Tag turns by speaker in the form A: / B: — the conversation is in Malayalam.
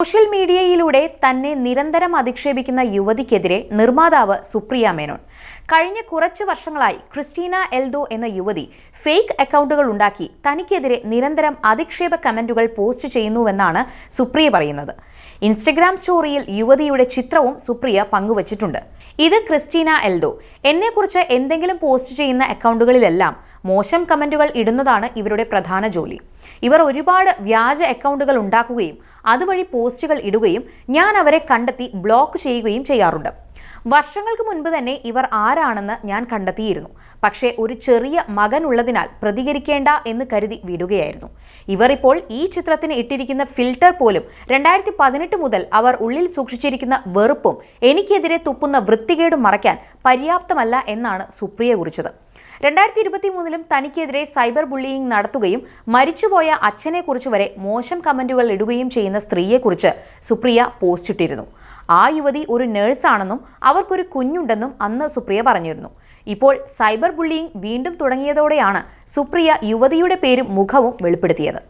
A: സോഷ്യൽ മീഡിയയിലൂടെ തന്നെ നിരന്തരം അധിക്ഷേപിക്കുന്ന യുവതിക്കെതിരെ നിർമ്മാതാവ് സുപ്രിയ മേനോൻ. കഴിഞ്ഞ കുറച്ച് വർഷങ്ങളായി ക്രിസ്റ്റീന എൽദോ എന്ന യുവതി ഫേക്ക് അക്കൗണ്ടുകൾ ഉണ്ടാക്കി തനിക്കെതിരെ നിരന്തരം അധിക്ഷേപ കമന്റുകൾ പോസ്റ്റ് ചെയ്യുന്നുവെന്നാണ് സുപ്രിയ പറയുന്നത്. ഇൻസ്റ്റഗ്രാം സ്റ്റോറിയിൽ യുവതിയുടെ ചിത്രവും സുപ്രിയ പങ്കുവച്ചിട്ടുണ്ട്. ഇത് ക്രിസ്റ്റീന എൽദോ. എന്നെക്കുറിച്ച് എന്തെങ്കിലും പോസ്റ്റ് ചെയ്യുന്ന അക്കൗണ്ടുകളിലെല്ലാം മോശം കമന്റുകൾ ഇടുന്നതാണ് ഇവരുടെ പ്രധാന ജോലി. ഇവർ ഒരുപാട് വ്യാജ അക്കൗണ്ടുകൾ ഉണ്ടാക്കുകയും അതുവഴി പോസ്റ്റുകൾ ഇടുകയും ഞാൻ അവരെ കണ്ടെത്തി ബ്ലോക്ക് ചെയ്യുകയും ചെയ്യാറുണ്ട്. വർഷങ്ങൾക്ക് മുൻപ് തന്നെ ഇവർ ആരാണെന്ന് ഞാൻ കണ്ടെത്തിയിരുന്നു. പക്ഷേ ഒരു ചെറിയ മകൻ ഉള്ളതിനാൽ പ്രതികരിക്കേണ്ട എന്ന് കരുതി വിടുകയായിരുന്നു. ഇവർ ഇപ്പോൾ ഈ ചിത്രത്തിന് ഇട്ടിരിക്കുന്ന ഫിൽട്ടർ പോലും രണ്ടായിരത്തി പതിനെട്ട് മുതൽ അവർ ഉള്ളിൽ സൂക്ഷിച്ചിരിക്കുന്ന വെറുപ്പും എനിക്കെതിരെ തുപ്പുന്ന വൃത്തികേടും മറയ്ക്കാൻ പര്യാപ്തമല്ല എന്നാണ് സുപ്രിയ കുറിച്ചത്. രണ്ടായിരത്തി ഇരുപത്തി മൂന്നിലും തനിക്കെതിരെ സൈബർ ബുള്ളിയിങ് നടത്തുകയും മരിച്ചുപോയ അച്ഛനെക്കുറിച്ച് വരെ മോശം കമന്റുകൾ ഇടുകയും ചെയ്യുന്ന സ്ത്രീയെക്കുറിച്ച് സുപ്രിയ പോസ്റ്റ് ഇട്ടിരുന്നു ആ യുവതി ഒരു നേഴ്സാണെന്നും അവർക്കൊരു കുഞ്ഞുണ്ടെന്നും അന്ന് സുപ്രിയ പറഞ്ഞിരുന്നു. ഇപ്പോൾ സൈബർ ബുള്ളിയിങ് വീണ്ടും തുടങ്ങിയതോടെയാണ് സുപ്രിയ യുവതിയുടെ പേരും മുഖവും വെളിപ്പെടുത്തിയത്.